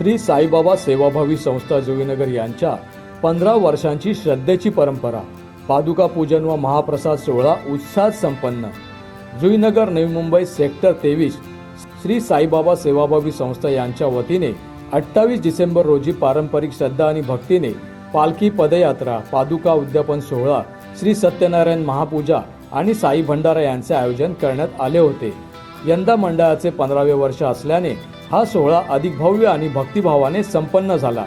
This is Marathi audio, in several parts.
श्री साईबाबा सेवाभावी संस्था जुईनगर यांच्या पंधरा वर्षांची श्रद्धेची परंपरा पादुका पूजन व महाप्रसाद सोहळा उत्साहात संपन्न. जुईनगर नवी मुंबई सेक्टर तेवीस श्री साईबाबा सेवाभावी संस्था यांच्या वतीने अठ्ठावीस डिसेंबर रोजी पारंपरिक श्रद्धा आणि भक्तीने पालखी पदयात्रा पादुका उद्यापन सोहळा श्री सत्यनारायण महापूजा आणि साई भंडारा यांचे आयोजन करण्यात आले होते. यंदा मंडळाचे पंधरावे वर्ष असल्याने हा सोहळा अधिक भव्य आणि भक्तिभावाने संपन्न झाला.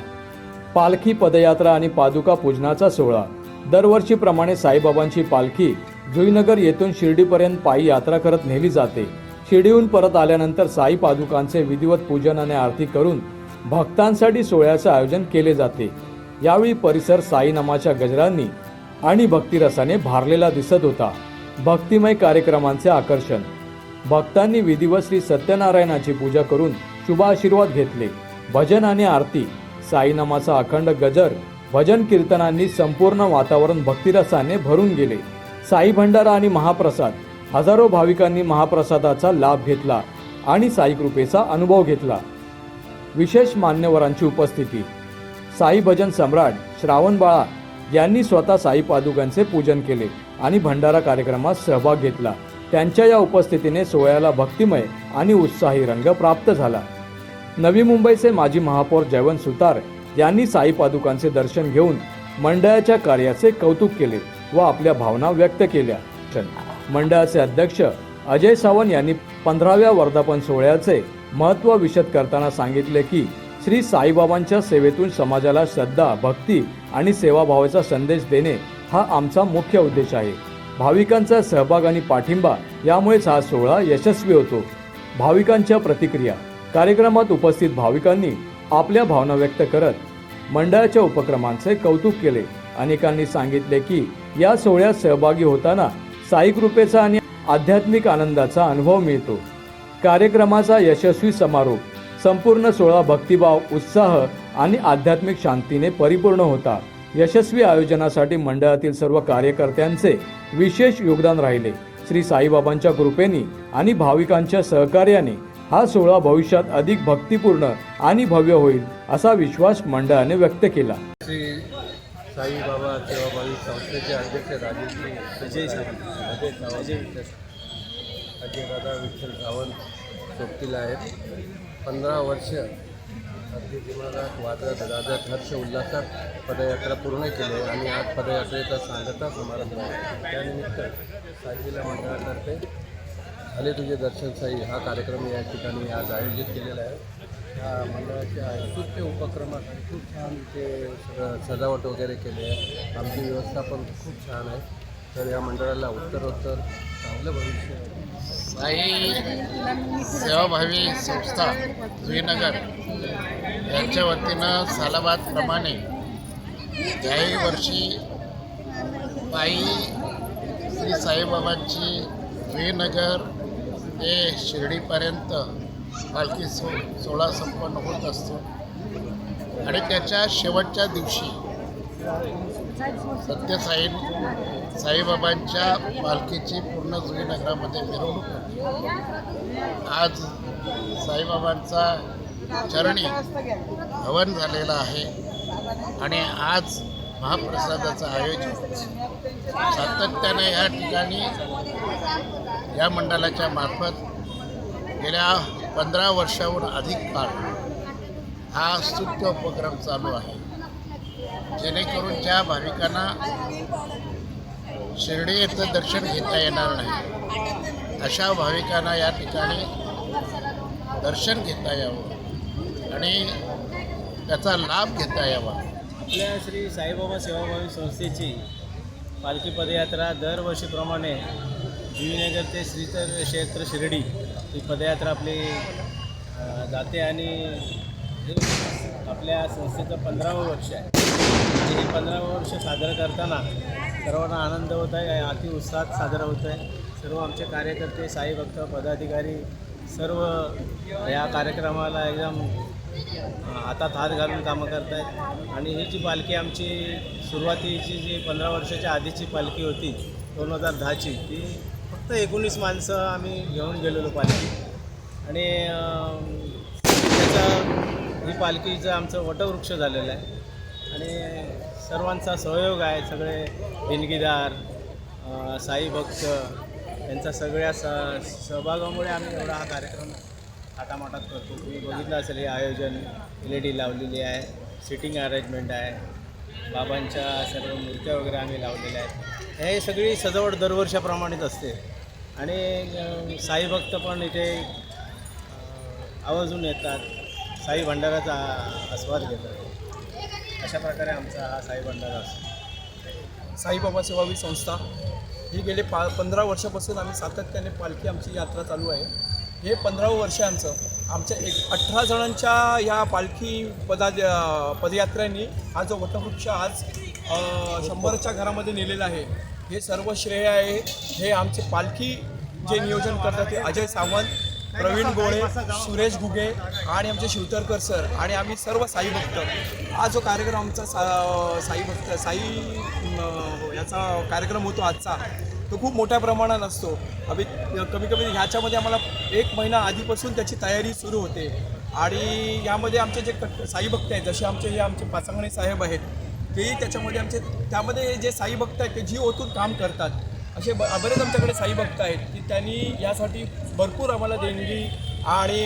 पालखी पदयात्रा आणि पादुका पूजनाचा सोहळा. दरवर्षीप्रमाणे साईबाबांची पालखी जुईनगर येथून शिर्डीपर्यंत पायी यात्रा करत नेली जाते. शिर्डीहून परत आल्यानंतर साई पादुकांचे विधिवत पूजन आणि आरती करून भक्तांसाठी सोहळ्याचे आयोजन केले जाते. यावेळी परिसर साई नामाच्या गजरांनी आणि भक्तिरसाने भारलेला दिसत होता. भक्तिमय कार्यक्रमांचे आकर्षण. भक्तांनी विधिवत श्री सत्यनारायणाची पूजा करून शुभाशीर्वाद घेतले. भजन आणि आरती साईनामाचा अखंड गजर भजन कीर्तनांनी संपूर्ण वातावरण भक्तिरसाने भरून गेले. साई भंडारा आणि महाप्रसाद हजारो भाविकांनी महाप्रसादाचा लाभ घेतला आणि साई कृपेचा अनुभव घेतला. विशेष मान्यवरांची उपस्थिती. साई भजन सम्राट श्रावण बाळा यांनी स्वतः साई पादुकांचे पूजन केले आणि भंडारा कार्यक्रमात सहभाग घेतला. त्यांच्या या उपस्थितीने सोहळ्याला भक्तिमय आणि उत्साही रंग प्राप्त झाला. नवी मुंबईचे माजी महापौर जयवंत सुतार यांनी साई पादुकांचे दर्शन घेऊन मंडळाच्या कार्याचे कौतुक केले व आपल्या भावना व्यक्त केल्या. मंडळाचे अध्यक्ष अजय सावंत यांनी पंधराव्या वर्धापन सोहळ्याचे महत्त्व विशद करताना सांगितले की श्री साईबाबांच्या सेवेतून समाजाला श्रद्धा भक्ती आणि सेवाभावाचा संदेश देणे हा आमचा मुख्य उद्देश आहे. भाविकांचा सहभाग आणि पाठिंबा यामुळेच हा सोहळा यशस्वी होतो. भाविकांच्या प्रतिक्रिया कार्यक्रमात उपस्थित भाविकांनी आपल्या भावना व्यक्त करत मंडळाच्या उपक्रमांचे कौतुक केले. अनेकांनी सांगितले की या सोहळ्यात सहभागी होताना साई कृपेचा आणि आध्यात्मिक आनंदाचा अनुभव मिळतो. कार्यक्रमाचा यशस्वी समारोप संपूर्ण सोहळा भक्तिभाव उत्साह आणि आध्यात्मिक शांतीने परिपूर्ण होता. यशस्वी आयोजनासाठी मंडळातील सर्व कार्यकर्त्यांचे विशेष योगदान राहिले. श्री साईबाबांच्या कृपेने आणि भाविकांच्या सहकार्याने हा सोहळा भविष्यात अधिक भक्तिपूर्ण आणि भव्य होईल असा विश्वास मंडळाने व्यक्त केला. श्री साईबाबा सेवाभावी संस्थेचे अध्यक्ष राजेश्री अजय सावंत अजय सावंत अजयदादा विठ्ठल सावंत सोबतीला आहेत. पंधरा वर्ष अगदी जीवनात वादत गाजत हर्ष उल्हासात पदयात्रा पूर्ण केली आहे आणि आज पदयात्रेचा सांगता समारंभ आहे. त्यानिमित्त साईला मंडळातर्फे आले तुझे दर्शन साई. हा कार्यक्रम या ठिकाणी आज आयोजित केलेला आहे. या मंडळाच्या स्तुत्य उपक्रमासाठी खूप छान इथे सगळं सजावट वगैरे केली आहे. आमची व्यवस्था पण खूप छान आहे. तर या मंडळाला उत्तरोत्तर चांगलं भविष्य. साई सेवाभावी संस्था जुईनगर. यांच्या वतीनं सालाबादप्रमाणे याही वर्षी पायी श्री साईबाबांची जुईनगर ते शिर्डीपर्यंत पालखी सो सोहळा संपन्न होत असतो. आणि त्याच्या शेवटच्या दिवशी सत्यसाई साईबाबांच्या पालखीची पूर्ण जुईनगरामध्ये मिरवणूक होती. आज साईबाबांचा चरणी हवन झालेला आहे आणि आज महाप्रसादाचं आयोजन सातत्याने या ठिकाणी या मंडळाच्या मार्फत गेल्या पंधरा वर्षाहून अधिक काळ हा स्तुत्य उपक्रम चालू आहे. जेणेकरून ज्या भाविकांना शिर्डी येथं दर्शन घेता येणार नाही अशा भाविकांना या ठिकाणी दर्शन घेता यावं आणि त्याचा लाभ घेता यावा. आपल्या श्री साईबाबा सेवाभावी संस्थेची पालखी पदयात्रा दरवर्षीप्रमाणे जुईनगर ते श्रीतर क्षेत्र शिर्डी ही पदयात्रा आपली जाते आणि हे आपल्या संस्थेचं पंधरावं वर्ष आहे. हे पंधरावं वर्ष साजरं करताना सर्वांना आनंद होत आहे अति उत्साहात साजरा होत आहे. सर्व आमचे कार्यकर्ते साई भक्त पदाधिकारी सर्व या कार्यक्रमाला एकदम हातात हात घालून कामं करत आहेत आणि ही जी पालखी आमची सुरुवातीची जी पंधरा वर्षाच्या आधीची पालखी होती दोन हजार दहाची ती फक्त एकोणीस माणसं आम्ही घेऊन गेलेलो पालखी. आणि त्याचा ही पालखीचं आमचं वटवृक्ष झालेलं आहे. आणि सर्वांचा सहयोग आहे सगळे देणगीदार साई भक्त यांचा सगळ्या स सहभागामुळे आम्ही एवढा हा कार्यक्रम आटामाटात करतो. तुम्ही बघितलं असेल हे आयोजन एल ई डी लावलेली आहे सिटिंग अरेंजमेंट आहे बाबांच्या सर्व मूर्त्या वगैरे आम्ही लावलेल्या आहेत. हे सगळी सजावट दरवर्षाप्रमाणेच असते. आणि साई भक्त पण इथे आवाजून येतात. साई भंडाराचा आस्वाद घेतात. अशा प्रकारे आमचा हा साई भंडारा असतो. साईबाबा सेवावी संस्था. ही गेले पा पंधरा वर्षापासून आम्ही सातत्याने पालखी आमची यात्रा चालू आहे. हे पंधरावं वर्ष आमचं. आमच्या एक अठरा जणांच्या या पालखी पदा पदयात्र्यांनी हा जो वटवृक्ष आज शंभरच्या घरामध्ये नेलेलं आहे. हे सर्व श्रेय आहे. हे आमचे पालखी जे नियोजन करतात ते अजय सावंत प्रवीण गोळे सुरेश घुगे आणि आमचे शिवतरकर सर आणि आम्ही सर्व साई भक्त. हा जो कार्यक्रम आमचा सा साई भक्त साई याचा कार्यक्रम होतो आजचा तो खूप मोठ्या प्रमाणात असतो. अभि कमी कमी ह्याच्यामध्ये आम्हाला एक महिना आधीपासून त्याची तयारी सुरू होते. आणि यामध्ये आमचे जे कट साई भक्त आहेत जसे आमचे हे आमचे पाचांगणे साहेब आहेत तेही त्याच्यामध्ये आमचे त्यामध्ये जे साई भक्त आहेत ते जीव ओतून काम करतात. असे ब बरेच आमच्याकडे साई भक्त आहेत की त्यांनी यासाठी भरपूर आम्हाला देणगी आणि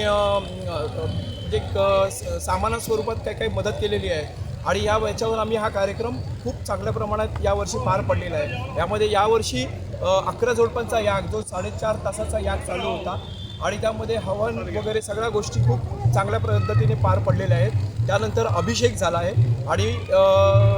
जे क स- सामाना स्वरूपात काही काही मदत केलेली आहे. आणि या याच्यावर आम्ही हा कार्यक्रम खूप चांगल्या प्रमाणात यावर्षी पार पडलेला आहे. यामध्ये यावर्षी अकरा जोडपांचा याग जो साडेचार तासाचा याग चालू होता आणि त्यामध्ये हवन वगैरे सगळ्या गोष्टी खूप चांगल्या पद्धतीने पार पडलेल्या आहेत. त्यानंतर अभिषेक झाला आहे आणि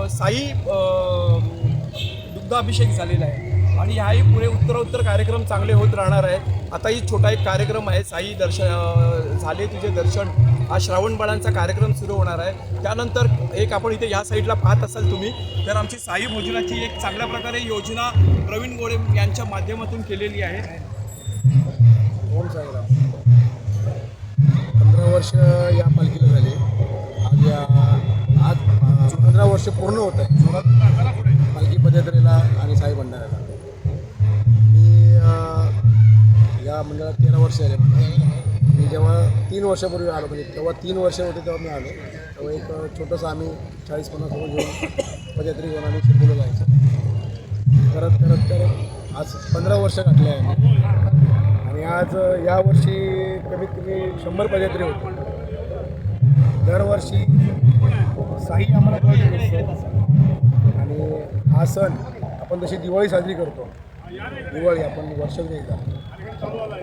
साई दुग्धाभिषेक दुग्ध अभिषेक झालेला आहे. आणि ह्याही पुढे उत्तरोत्तर कार्यक्रम चांगले होत राहणार आहे आताही छोटा एक कार्यक्रम आहे साई दर्शन झाले तुझे दर्शन. हा श्रावण बाळांचा कार्यक्रम सुरू होणार आहे. त्यानंतर एक आपण इथे या साईडला पाहत असाल तुम्ही तर आमची साई भोजनाची एक चांगल्या प्रकारे योजना प्रवीण गोळे यांच्या माध्यमातून केलेली आहे. ओम साईराम. पंधरा वर्ष या पालखीला झाले. आज या आज पंधरा वर्ष पूर्ण होत आहे. पालखी पदयात्रेला आणि साई भंडाऱ्याला मी या मंडळात तेरा वर्ष झाले मी जेव्हा तीन वर्षापूर्वी आलो म्हणजे तेव्हा तीन वर्ष होते तेव्हा मी आलो. तेव्हा एक छोटंसं आम्ही चाळीस पन्नास लोक घेऊन पदयात्रे घेऊन आम्ही शिरपूरला जायचं. करत करत करत आज पंधरा वर्ष घातले आहे आणि आज यावर्षी कमीत कमी शंभर पदयात्रे होते. दरवर्षी साई आम्हाला आणि हा सण आपण जशी दिवाळी साजरी करतो दिवाळी आपण वर्षातून एकदा.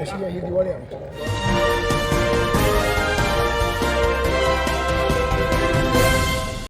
तशी ही दिवाळी आमची.